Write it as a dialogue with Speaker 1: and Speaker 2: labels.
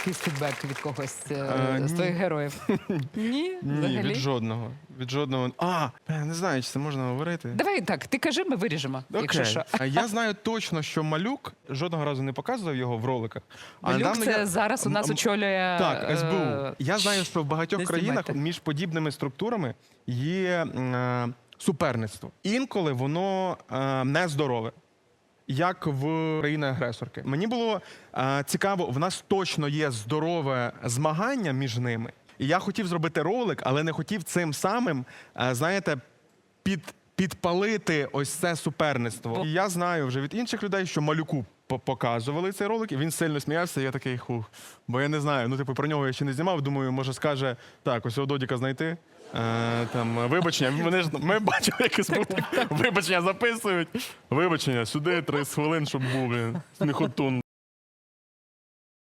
Speaker 1: якийсь фідбек від когось е,
Speaker 2: Е,
Speaker 1: з твоїх героїв? Ні,
Speaker 2: Ні,
Speaker 1: взагалі.
Speaker 2: від жодного. Від жодного. А, я не знаю, чи це можна говорити.
Speaker 1: Давай так, ти кажи, ми виріжемо, якщо що.
Speaker 2: А Я знаю точно, що малюк жодного разу не показував його в роликах. А
Speaker 1: Малюк
Speaker 2: недавно
Speaker 1: це
Speaker 2: я-
Speaker 1: зараз у нас
Speaker 2: М-
Speaker 1: очолює
Speaker 2: Так,
Speaker 1: е,
Speaker 2: СБУ. Я знаю, що в багатьох
Speaker 1: не
Speaker 2: країнах
Speaker 1: знімайте.
Speaker 2: між подібними структурами є м, е, суперництво. Інколи воно е, нездорове. Як в країни-агресорки. Мені було е, цікаво, в нас точно є здорове змагання між ними. І я хотів зробити ролик, але не хотів цим самим, е, знаєте, під, підпалити ось це суперництво. І я знаю вже від інших людей, що малюку по- показували цей ролик, і він сильно сміявся. І я такий хух. Бо я не знаю. Ну, типу, про нього я ще не знімав. Думаю, може скаже, так, ось Додіка знайти. Е, там вибачення, вони ж ми бачили, як СБУ вибачення записують. Вибачення, сюди 30 хвилин, щоб був блін, сміхотун.